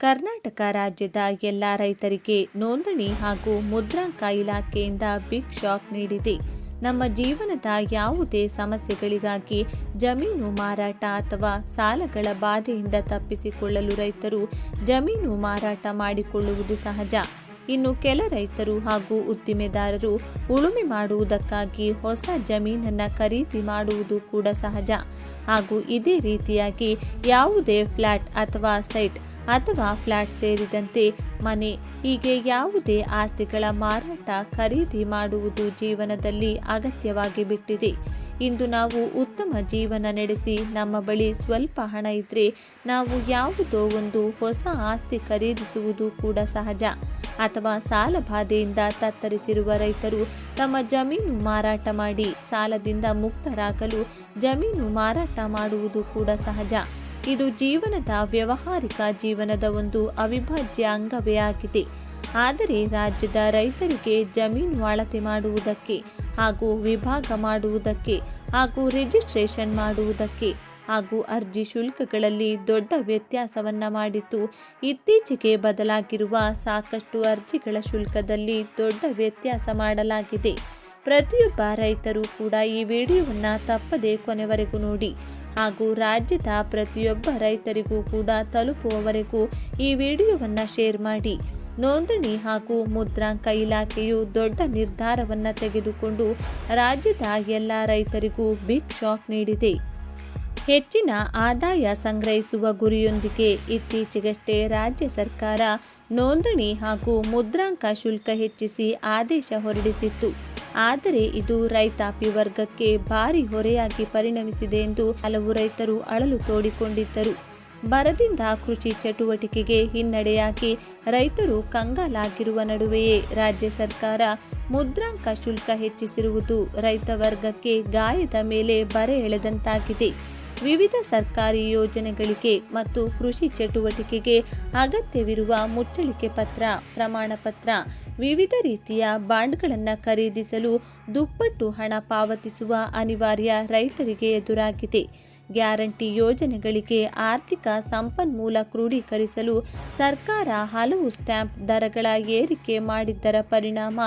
ಕರ್ನಾಟಕ ರಾಜ್ಯದ ಎಲ್ಲ ರೈತರಿಗೆ ನೋಂದಣಿ ಹಾಗೂ ಮುದ್ರಾಂಕ ಇಲಾಖೆಯಿಂದ ಬಿಗ್ ಶಾಕ್ ನೀಡಿದೆ. ನಮ್ಮ ಜೀವನದ ಯಾವುದೇ ಸಮಸ್ಯೆಗಳಿಗಾಗಿ ಜಮೀನು ಮಾರಾಟ ಅಥವಾ ಸಾಲಗಳ ಬಾಧೆಯಿಂದ ತಪ್ಪಿಸಿಕೊಳ್ಳಲು ರೈತರು ಜಮೀನು ಮಾರಾಟ ಮಾಡಿಕೊಳ್ಳುವುದು ಸಹಜ. ಇನ್ನು ಕೆಲ ರೈತರು ಹಾಗೂ ಉದ್ದಿಮೆದಾರರು ಉಳುಮೆ ಮಾಡುವುದಕ್ಕಾಗಿ ಹೊಸ ಜಮೀನನ್ನು ಖರೀದಿ ಮಾಡುವುದು ಕೂಡ ಸಹಜ. ಹಾಗೂ ಇದೇ ರೀತಿಯಾಗಿ ಯಾವುದೇ ಫ್ಲ್ಯಾಟ್ ಅಥವಾ ಸೈಟ್ ಅಥವಾ ಫ್ಲ್ಯಾಟ್ ಸೇರಿದಂತೆ ಮನೆ. ಹೀಗೆ ಯಾವುದೇ ಆಸ್ತಿಗಳ ಮಾರಾಟ ಖರೀದಿ ಮಾಡುವುದು ಜೀವನದಲ್ಲಿ ಅಗತ್ಯವಾಗಿ ಬಿಟ್ಟಿದೆ. ಇಂದು ನಾವು ಉತ್ತಮ ಜೀವನ ನಡೆಸಿ ನಮ್ಮ ಬಳಿ ಸ್ವಲ್ಪ ಹಣ ಇದ್ದರೆ ನಾವು ಯಾವುದೋ ಒಂದು ಹೊಸ ಆಸ್ತಿ ಖರೀದಿಸುವುದು ಕೂಡ ಸಹಜ. ಅಥವಾ ಸಾಲ ಬಾಧೆಯಿಂದ ತತ್ತರಿಸಿರುವ ರೈತರು ತಮ್ಮ ಜಮೀನು ಮಾರಾಟ ಮಾಡಿ ಸಾಲದಿಂದ ಮುಕ್ತರಾಗಲು ಜಮೀನು ಮಾರಾಟ ಮಾಡುವುದು ಕೂಡ ಸಹಜ. ಇದು ಜೀವನದ ವ್ಯವಹಾರಿಕ ಜೀವನದ ಒಂದು ಅವಿಭಾಜ್ಯ ಅಂಗವೇ ಆಗಿದೆ. ಆದರೆ ರಾಜ್ಯದ ರೈತರಿಗೆ ಜಮೀನು ಅಳತೆ ಮಾಡುವುದಕ್ಕೆ ಹಾಗೂ ವಿಭಾಗ ಮಾಡುವುದಕ್ಕೆ ಹಾಗೂ ರಿಜಿಸ್ಟ್ರೇಷನ್ ಮಾಡುವುದಕ್ಕೆ ಹಾಗೂ ಅರ್ಜಿ ಶುಲ್ಕಗಳಲ್ಲಿ ದೊಡ್ಡ ವ್ಯತ್ಯಾಸವನ್ನು ಮಾಡಿತ್ತು ಇತ್ತೀಚೆಗೆ ಬದಲಾಗಿರುವ ಸಾಕಷ್ಟು ಅರ್ಜಿಗಳ ಶುಲ್ಕದಲ್ಲಿ ದೊಡ್ಡ ವ್ಯತ್ಯಾಸ ಮಾಡಲಾಗಿದೆ. ಪ್ರತಿಯೊಬ್ಬ ರೈತರು ಕೂಡ ಈ ವಿಡಿಯೋವನ್ನು ತಪ್ಪದೆ ಕೊನೆವರೆಗೂ ನೋಡಿ. ಹಾಗೂ ರಾಜ್ಯದ ಪ್ರತಿಯೊಬ್ಬ ರೈತರಿಗೂ ಕೂಡ ತಲುಪುವವರೆಗೂ ಈ ವಿಡಿಯೋವನ್ನು ಶೇರ್ ಮಾಡಿ. ನೋಂದಣಿ ಹಾಗೂ ಮುದ್ರಾಂಕ ಇಲಾಖೆಯು ದೊಡ್ಡ ನಿರ್ಧಾರವನ್ನು ತೆಗೆದುಕೊಂಡು ರಾಜ್ಯದ ಎಲ್ಲ ರೈತರಿಗೂ ಬಿಗ್ ಶಾಕ್ ನೀಡಿದೆ. ಹೆಚ್ಚಿನ ಆದಾಯ ಸಂಗ್ರಹಿಸುವ ಗುರಿಯೊಂದಿಗೆ ಇತ್ತೀಚೆಗಷ್ಟೇ ರಾಜ್ಯ ಸರ್ಕಾರ ನೋಂದಣಿ ಹಾಗೂ ಮುದ್ರಾಂಕ ಶುಲ್ಕ ಹೆಚ್ಚಿಸಿ ಆದೇಶ ಹೊರಡಿಸಿತ್ತು. ಆದರೆ ಇದು ರೈತಾಪಿ ವರ್ಗಕ್ಕೆ ಭಾರಿ ಹೊರೆಯಾಗಿ ಪರಿಣಮಿಸಿದೆ ಎಂದು ಹಲವು ರೈತರು ಅಳಲು ತೋಡಿಕೊಂಡಿದ್ದರು. ಬರದಿಂದ ಕೃಷಿ ಚಟುವಟಿಕೆಗೆ ಹಿನ್ನಡೆಯಾಗಿ ರೈತರು ಕಂಗಾಲಾಗಿರುವ ನಡುವೆಯೇ ರಾಜ್ಯ ಸರ್ಕಾರ ಮುದ್ರಾಂಕ ಶುಲ್ಕ ಹೆಚ್ಚಿಸಿರುವುದು ರೈತ ವರ್ಗಕ್ಕೆ ಗಾಯದ ಮೇಲೆ ಬರೆ ಎಳೆದಂತಾಗಿದೆ. ವಿವಿಧ ಸರ್ಕಾರಿ ಯೋಜನೆಗಳಿಗೆ ಮತ್ತು ಕೃಷಿ ಚಟುವಟಿಕೆಗೆ ಅಗತ್ಯವಿರುವ ಮುಚ್ಚಳಿಕೆ ಪತ್ರ ಪ್ರಮಾಣ ಪತ್ರ ವಿವಿಧ ರೀತಿಯ ಬಾಂಡ್ಗಳನ್ನು ಖರೀದಿಸಲು ದುಪ್ಪಟ್ಟು ಹಣ ಪಾವತಿಸುವ ಅನಿವಾರ್ಯ ರೈತರಿಗೆ ಎದುರಾಗಿದೆ. ಗ್ಯಾರಂಟಿ ಯೋಜನೆಗಳಿಗೆ ಆರ್ಥಿಕ ಸಂಪನ್ಮೂಲ ಕ್ರೋಢೀಕರಿಸಲು ಸರ್ಕಾರ ಹಲವು ಸ್ಟ್ಯಾಂಪ್ ದರಗಳ ಏರಿಕೆ ಮಾಡಿದ್ದರ ಪರಿಣಾಮ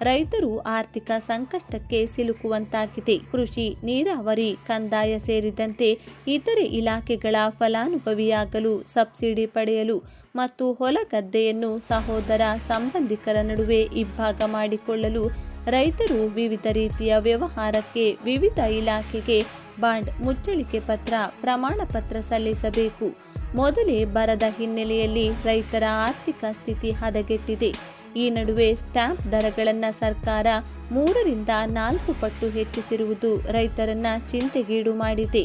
ರೈತರು ಆರ್ಥಿಕ ಸಂಕಷ್ಟಕ್ಕೆ ಸಿಲುಕುವಂತಾಗಿದೆ. ಕೃಷಿ, ನೀರಾವರಿ, ಕಂದಾಯ ಸೇರಿದಂತೆ ಇತರೆ ಇಲಾಖೆಗಳ ಫಲಾನುಭವಿಯಾಗಲು ಸಬ್ಸಿಡಿ ಪಡೆಯಲು ಮತ್ತು ಹೊಲ ಗದ್ದೆಯನ್ನು ಸಹೋದರ ಸಂಬಂಧಿಕರ ನಡುವೆ ಇಬ್ಬಾಗ ಮಾಡಿಕೊಳ್ಳಲು ರೈತರು ವಿವಿಧ ರೀತಿಯ ವ್ಯವಹಾರಕ್ಕೆ ವಿವಿಧ ಇಲಾಖೆಗೆ ಬಾಂಡ್ ಮುಚ್ಚಳಿಕೆ ಪತ್ರ, ಪ್ರಮಾಣ ಪತ್ರ ಸಲ್ಲಿಸಬೇಕು. ಮೊದಲೇ ಬರದ ಹಿನ್ನೆಲೆಯಲ್ಲಿ ರೈತರ ಆರ್ಥಿಕ ಸ್ಥಿತಿ ಹದಗೆಟ್ಟಿದೆ. ಈ ನಡುವೆ ಸ್ಟ್ಯಾಂಪ್ ದರಗಳನ್ನು ಸರ್ಕಾರ ಮೂರರಿಂದ ನಾಲ್ಕು ಪಟ್ಟು ಹೆಚ್ಚಿಸಿರುವುದು ರೈತರನ್ನ ಚಿಂತೆಗೀಡು ಮಾಡಿದೆ.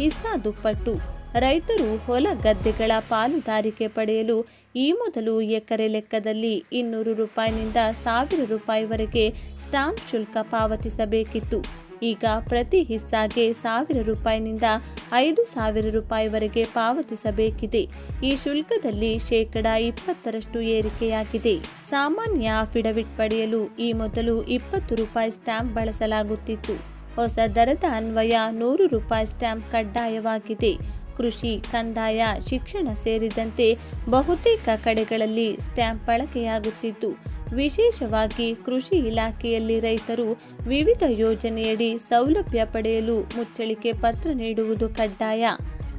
ಇಸ್ಸಾ ದುಪ್ಪಟ್ಟು ರೈತರು ಹೊಲ ಗದ್ದೆಗಳ ಪಾಲುದಾರಿಕೆ ಪಡೆಯಲು ಈ ಮೊದಲು ಎಕರೆ ಲೆಕ್ಕದಲ್ಲಿ ಇನ್ನೂರು ರೂಪಾಯಿನಿಂದ ಸಾವಿರ ರೂಪಾಯಿವರೆಗೆ ಸ್ಟಾಂಪ್ ಶುಲ್ಕ ಪಾವತಿಸಬೇಕಿತ್ತು. ಈಗ ಪ್ರತಿ ಹಿಸ್ಸಾಗೆ ಸಾವಿರ ರೂಪಾಯಿನಿಂದ ಐದು ಸಾವಿರ ರೂಪಾಯಿವರೆಗೆ ಪಾವತಿಸಬೇಕಿದೆ. ಈ ಶುಲ್ಕದಲ್ಲಿ ಶೇಕಡ ಇಪ್ಪತ್ತರಷ್ಟು ಏರಿಕೆಯಾಗಿದೆ. ಸಾಮಾನ್ಯ ಅಫಿಡವಿಟ್ ಪಡೆಯಲು ಈ ಮೊದಲು ಇಪ್ಪತ್ತು ರೂಪಾಯಿ ಸ್ಟ್ಯಾಂಪ್ ಬಳಸಲಾಗುತ್ತಿತ್ತು. ಹೊಸ ದರದ ಅನ್ವಯ ನೂರು ರೂಪಾಯಿ ಸ್ಟ್ಯಾಂಪ್ ಕಡ್ಡಾಯವಾಗಿದೆ. ಕೃಷಿ, ಕಂದಾಯ, ಶಿಕ್ಷಣ ಸೇರಿದಂತೆ ಬಹುತೇಕ ಕಡೆಗಳಲ್ಲಿ ಸ್ಟ್ಯಾಂಪ್ ಬಳಕೆಯಾಗುತ್ತಿದ್ದು ವಿಶೇಷವಾಗಿ ಕೃಷಿ ಇಲಾಖೆಯಲ್ಲಿ ರೈತರು ವಿವಿಧ ಯೋಜನೆಯಡಿ ಸೌಲಭ್ಯ ಪಡೆಯಲು ಮುಚ್ಚಳಿಕೆ ಪತ್ರ ನೀಡುವುದು ಕಡ್ಡಾಯ.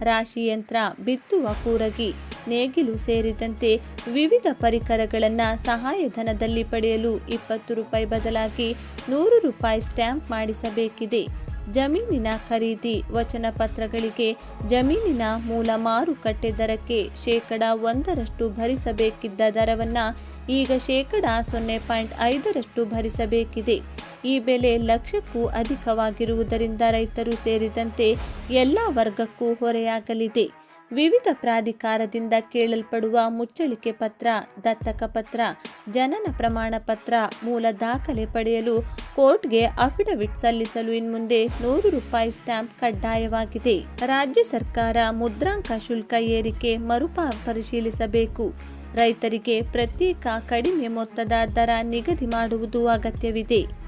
ರಾಶಿ ಯಂತ್ರ ಬಿತ್ತುವ ಕೂರಗಿ, ನೇಗಿಲು ಸೇರಿದಂತೆ ವಿವಿಧ ಪರಿಕರಗಳನ್ನು ಸಹಾಯಧನದಲ್ಲಿ ಪಡೆಯಲು ಇಪ್ಪತ್ತು ರೂಪಾಯಿ ಬದಲಾಗಿ ನೂರು ರೂಪಾಯಿ ಸ್ಟ್ಯಾಂಪ್ ಮಾಡಿಸಬೇಕಿದೆ. ಜಮೀನಿನ ಖರೀದಿ ವಚನ ಪತ್ರಗಳಿಗೆ ಜಮೀನಿನ ಮೂಲ ಮಾರುಕಟ್ಟೆ ದರಕ್ಕೆ ಶೇಕಡ ಒಂದರಷ್ಟು ಭರಿಸಬೇಕಿದ್ದ ದರವನ್ನು ಈಗ ಶೇಕಡ ಸೊನ್ನೆ ಪಾಯಿಂಟ್ ಐದರಷ್ಟು ಭರಿಸಬೇಕಿದೆ. ಈ ಬೆಲೆ ಲಕ್ಷಕ್ಕೂ ಅಧಿಕವಾಗಿರುವುದರಿಂದ ರೈತರು ಸೇರಿದಂತೆ ಎಲ್ಲ ವರ್ಗಕ್ಕೂ ಹೊರೆಯಾಗಲಿದೆ. ವಿವಿಧ ಪ್ರಾಧಿಕಾರದಿಂದ ಕೇಳಲ್ಪಡುವ ಮುಚ್ಚಳಿಕೆ ಪತ್ರ, ದತ್ತಕ ಪತ್ರ, ಜನನ ಪ್ರಮಾಣ ಪತ್ರ ಮೂಲ ದಾಖಲೆ ಪಡೆಯಲು ಕೋರ್ಟ್ಗೆ ಅಫಿಡವಿಟ್ ಸಲ್ಲಿಸಲು ಇನ್ಮುಂದೆ ನೂರು ರೂಪಾಯಿ ಸ್ಟ್ಯಾಂಪ್ ಕಡ್ಡಾಯವಾಗಿದೆ. ರಾಜ್ಯ ಸರ್ಕಾರ ಮುದ್ರಾಂಕ ಶುಲ್ಕ ಏರಿಕೆ ಮರುಪ ಪರಿಶೀಲಿಸಬೇಕು ರೈತರಿಗೆ ಪ್ರತ್ಯೇಕ ಕಡಿಮೆ ಮೊತ್ತದ ದರ ನಿಗದಿ ಮಾಡುವುದು ಅಗತ್ಯವಿದೆ.